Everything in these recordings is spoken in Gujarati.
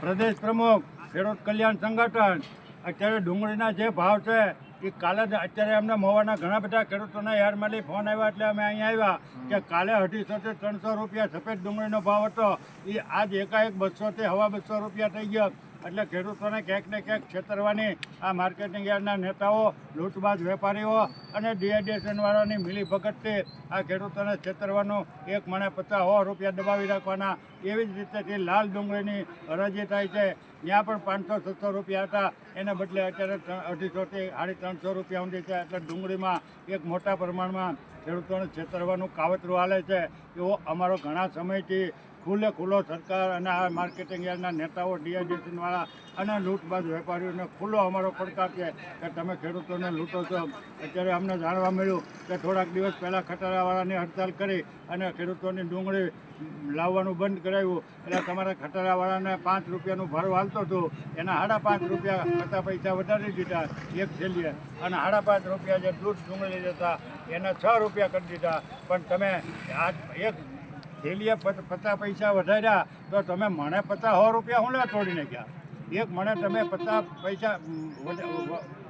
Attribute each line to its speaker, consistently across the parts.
Speaker 1: પ્રદેશ પ્રમુખ, ખેડૂત કલ્યાણ સંગઠન, અત્યારે ડુંગળીના જે ભાવ છે, એ કાલે જ અત્યારે અમને મોવાના ઘણા બધા ખેડૂતોના યાર્ડમાંથી ફોન આવ્યા એટલે અમે અહીંયા આવ્યા કે કાલે અઢીસોથી ત્રણસો રૂપિયા સફેદ ડુંગળીનો ભાવ હતો. એ આજ એકાએક બસોથી હવા બસો રૂપિયા થઈ ગયો. એટલે ખેડૂતોને ક્યાંક ને ક્યાંક છેતરવાની આ માર્કેટિંગ યાર્ડના નેતાઓ, લૂંટબાજ વેપારીઓ અને ડીઆઈડીએસએન વાળાની મિલીભગતથી આ ખેડૂતોને છેતરવાનું એક મણે પચાસ સો રૂપિયા દબાવી રાખવાના એવી જ રીતેથી લાલ ડુંગળીની હરાજી થાય છે. ત્યાં પણ પાંચસો, છસો રૂપિયા હતા. એને બદલે અત્યારે અઢીસોથી સાડી ત્રણસો રૂપિયા ઊંધી છે. એટલે ડુંગળીમાં એક મોટા પ્રમાણમાં ખેડૂતોને છેતરવાનું કાવતરું હાલે છે. એવો અમારો ઘણા સમયથી ખુલ્લે ખુલ્લો સરકાર અને આ માર્કેટિંગ યાર્ડના નેતાઓ ડીઆઈડીસી વાળા અને લૂંટબાજ વેપારીઓને ખુલ્લો અમારો પડકાર છે કે તમે ખેડૂતોને લૂંટો છો. અત્યારે અમને જાણવા મળ્યું કે થોડાક દિવસ પહેલાં ખટારાવાળાની હડતાલ કરી અને ખેડૂતોની ડુંગળી લાવવાનું બંધ કરાવ્યું એટલે તમારા ખટારાવાળાને પાંચ રૂપિયાનું ભાડું હાલતો હતું. એના સાડા પાંચ રૂપિયા પચાસ પૈસા વધારી દીધા એક થેલીએ. અને સાડા પાંચ રૂપિયા જે દૂધ ડુંગળી લેતા એના છ રૂપિયા કરી દીધા. પણ તમે આ એક થેલીએ પચાસ પૈસા વધાર્યા, તો તમે મને પચાસ સો રૂપિયા હું લે તોડી નાખ્યા એક મને તમે પચાસ પૈસા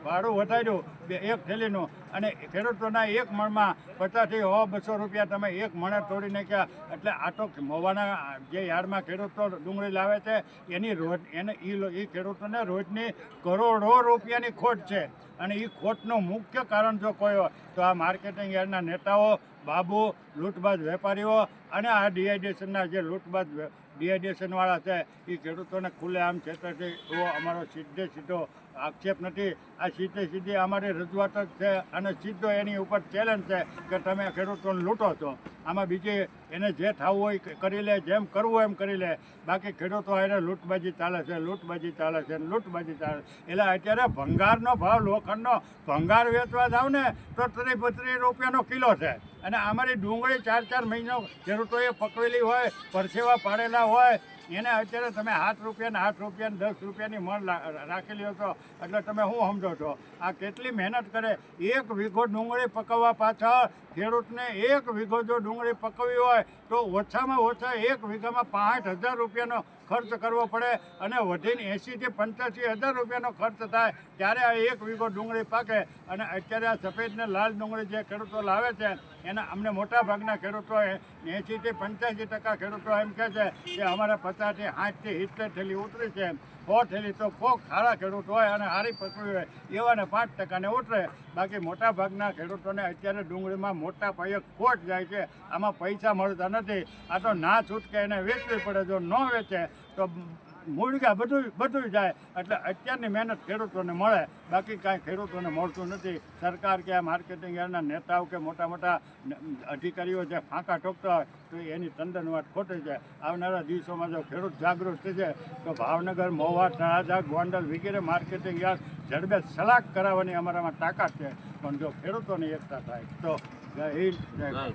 Speaker 1: ભાડું વધાર્યું, બે, એક થેલીનું, અને ખેડૂતોના એક મણમાં પચાસથી સો, બસો રૂપિયા તમે એક મણે તોડીને નાખ્યા એટલે આ તો મોવાના જે યાર્ડમાં ખેડૂતો ડુંગળી લાવે છે, એની રોજ, એને એ ખેડૂતોને રોજની કરોડો રૂપિયાની ખોટ છે. અને એ ખોટનું મુખ્ય કારણ જો કોઈ તો આ માર્કેટિંગ યાર્ડના નેતાઓ બાબુ લૂંટબાજ વેપારીઓ અને આ ડીઆઈડીએસનના જે લૂંટબાજ ડીઆઈડીએસન છે એ ખેડૂતોને ખુલ્લેઆમ છે એવો અમારો સીધે સીધો આક્ષેપ નથી. આ સીધે સીધી અમારી રજૂઆત જ છે અને સીધો એની ઉપર ચેલેન્જ છે કે તમે ખેડૂતોને લૂંટો છો. આમાં બીજી એને જે થવું હોય કરી લે, જેમ કરવું એમ કરી લે. બાકી ખેડૂતો એને લૂંટબાજી ચાલે છે, લૂંટબાજી ચાલે છે, લૂંટબાજી ચાલે એટલે અત્યારે ભંગારનો ભાવ, લોખંડનો ભંગાર વેચવા જાવ ને તો ત્રીસ બત્રીસ રૂપિયાનો કિલો છે. અને અમારી ડુંગળી ચાર ચાર મહિનો ખેડૂતોએ પકવેલી હોય, પરસેવા પાડેલા હોય એને અત્યારે તમે આઠ રૂપિયા ને આઠ રૂપિયાને દસ રૂપિયાની મણ રાખેલી હતો એટલે તમે શું સમજો છો? આ કેટલી મહેનત કરે. એક વીઘો ડુંગળી પકવવા પાછળ ખેડૂતને એક વીઘો જો ડુંગળી પકવવી હોય, તો ઓછામાં ઓછા એક વીઘામાં પાંચ હજાર રૂપિયાનો ખર્ચ કરવો પડે અને વધીને એંશીથી પંચ્યાસી હજાર રૂપિયાનો ખર્ચ થાય ત્યારે આ એક વીઘો ડુંગળી પાકે. અને અત્યારે આ સફેદ ને લાલ ડુંગળી જે ખેડૂતો લાવે છે, એના અમને મોટા ભાગના ખેડૂતો એંશીથી પંચ્યાસી ટકા ખેડૂતો એમ કહે છે કે અમારે પચાસથી સાઠથી સિત્તેર થેલી ઉતરી છે. સો થેલી તો કોક સારા ખેડૂત હોય અને સારી પકડી હોય, એવાને પાંચ ટકાને ઉતરે. બાકી મોટા ભાગના ખેડૂતોને અત્યારે ડુંગળીમાં મોટા પાયે ખોટ જાય છે. આમાં પૈસા મળતા નથી. આ તો ના છૂટકે એને વેચવી પડે. જો ન વેચે, તો મૂળગા બધું બધું જાય. એટલે અત્યારની મહેનત ખેડૂતોને મળે. બાકી કાંઈ ખેડૂતોને મળતું નથી. સરકાર કે માર્કેટિંગ યાર્ડના નેતાઓ કે મોટા મોટા અધિકારીઓ જે ફાંકા ઠોકતા હોય, તો એની તંદન વાત ખોટી છે. આવનારા દિવસોમાં જો ખેડૂત જાગૃત થશે, તો ભાવનગર મહુવા તળાજા ગોંડલ વગેરે માર્કેટિંગ યાર્ડ ઝડપે સલાક કરાવવાની અમારામાં તાકાત છે. પણ જો ખેડૂતોની એકતા થાય, તો જય હિન્દ, જય.